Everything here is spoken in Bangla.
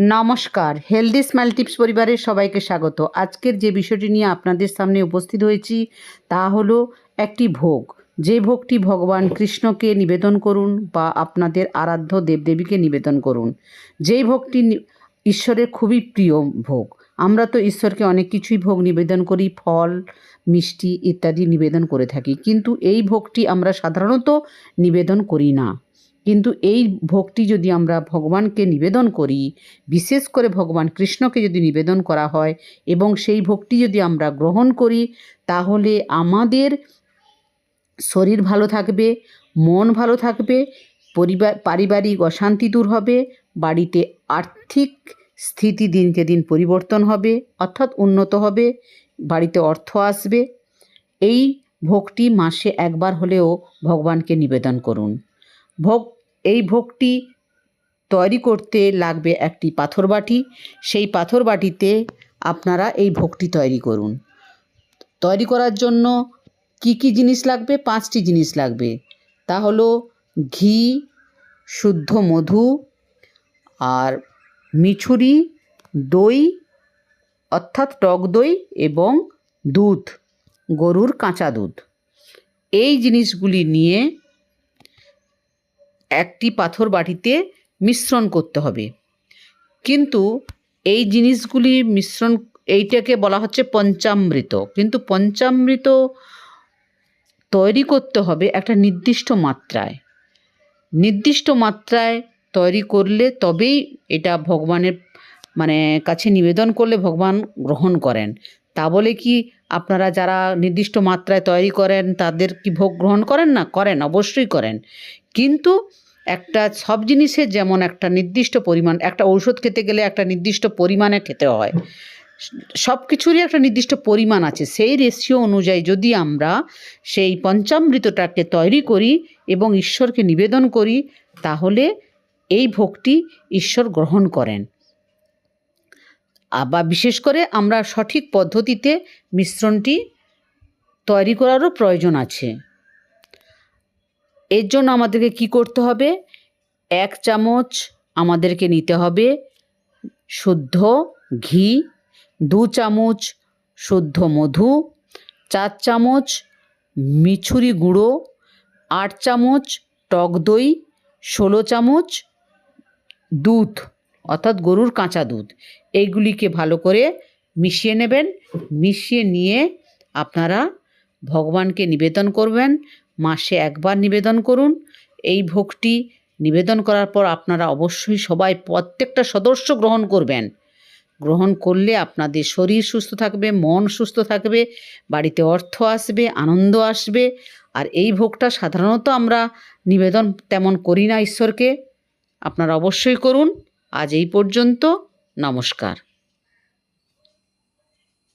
নমস্কার হেলদি স্মাইল টিপস পরিবারের সবাইকে স্বাগত। আজকের যে বিষয়টি নিয়ে আপনাদের সামনে উপস্থিত হয়েছি, তা হলো একটি ভোগ। যে ভোগটি ভগবান কৃষ্ণকে নিবেদন করুন বা আপনাদের আরাধ্য দেবদেবীকে নিবেদন করুন যেই ভোগটি ঈশ্বরের খুবই প্রিয় ভোগ। আমরা তো ঈশ্বরকে অনেক কিছুই ভোগ নিবেদন করি, ফল, মিষ্টি ইত্যাদি নিবেদন করে থাকি। কিন্তু এই ভোগটি আমরা সাধারণত নিবেদন করি না। কিন্তু এই ভোগটি যদি আমরা ভগবানকে নিবেদন করি, বিশেষ করে ভগবান কৃষ্ণকে যদি নিবেদন করা হয় এবং সেই ভোগটি যদি আমরা গ্রহণ করি, তাহলে আমাদের শরীর ভালো থাকবে, মন ভালো থাকবে পরিবার পারিবারিক অশান্তি দূর হবে, বাড়িতে আর্থিক স্থিতি দিনকে দিন পরিবর্তন হবে, অর্থাৎ উন্নত হবে, বাড়িতে অর্থ আসবে। এই ভোগটি মাসে একবার হলেও ভগবানকে নিবেদন করুন। ভোগ এই ভোগটি তৈরি করতে লাগবে একটি পাথর বাটি। সেই পাথর বাটিতে আপনারা এই ভোগটি তৈরি করুন। তৈরি করার জন্য কি কি জিনিস লাগবে? পাঁচটি জিনিস লাগবে। তা হলো ঘি, শুদ্ধ মধু আর মিছুরি, দই, অর্থাৎ টক দই এবং দুধ, গরুর কাঁচা দুধ। এই জিনিসগুলি নিয়ে একটি পাথর বাটিতে মিশ্রণ করতে হবে। কিন্তু এই জিনিসগুলি মিশ্রণ, এইটাকে বলা হচ্ছে পঞ্চামৃত। কিন্তু পঞ্চামৃত তৈরি করতে হবে একটা নির্দিষ্ট মাত্রায়। নির্দিষ্ট মাত্রায় তৈরি করলে তবেই এটা ভগবানের মানে কাছে নিবেদন করলে ভগবান গ্রহণ করেন। তা বলে কি আপনারা যারা নির্দিষ্ট মাত্রায় তৈরি করেন তাদের কি ভোগ গ্রহণ করেন না? করেন, অবশ্যই করেন। কিন্তু একটা, সব জিনিসের যেমন একটা নির্দিষ্ট পরিমাণ, একটা ঔষধ খেতে গেলে একটা নির্দিষ্ট পরিমাণে খেতে হয়। সব কিছুরই একটা নির্দিষ্ট পরিমাণ আছে। সেই রেশিও অনুযায়ী যদি আমরা সেই পঞ্চামৃতটাকে তৈরি করি এবং ঈশ্বরকে নিবেদন করি, তাহলে এই ভোগটি ঈশ্বর গ্রহণ করেন। আবার বিশেষ করে আমরা সঠিক পদ্ধতিতে মিশ্রণটি তৈরি করারও প্রয়োজন আছে। এর জন্য আমাদেরকে কি করতে হবে? এক চামচ আমাদেরকে নিতে হবে শুদ্ধ ঘি, দু চামচ শুদ্ধ মধু, চার চামচ মিছুরি গুঁড়ো, আট চামচ টক দই, ষোলো চামচ দুধ, অর্থাৎ গরুর কাঁচা দুধ। এইগুলিকে ভালো করে মিশিয়ে নেবেন। মিশিয়ে নিয়ে আপনারা ভগবানকে নিবেদন করবেন। মাসে একবার নিবেদন করুন। এই ভোগটি নিবেদন করার পর আপনারা অবশ্যই সবাই প্রত্যেকটা সদস্য গ্রহণ করবেন। গ্রহণ করলে আপনাদের শরীর সুস্থ থাকবে, মন সুস্থ থাকবে, বাড়িতে অর্থ আসবে, আনন্দ আসবে। আর এই ভোগটা সাধারণত আমরা নিবেদন তেমন করি না ঈশ্বরকে। আপনারা অবশ্যই করুন। আজ এই পর্যন্ত নমস্কার।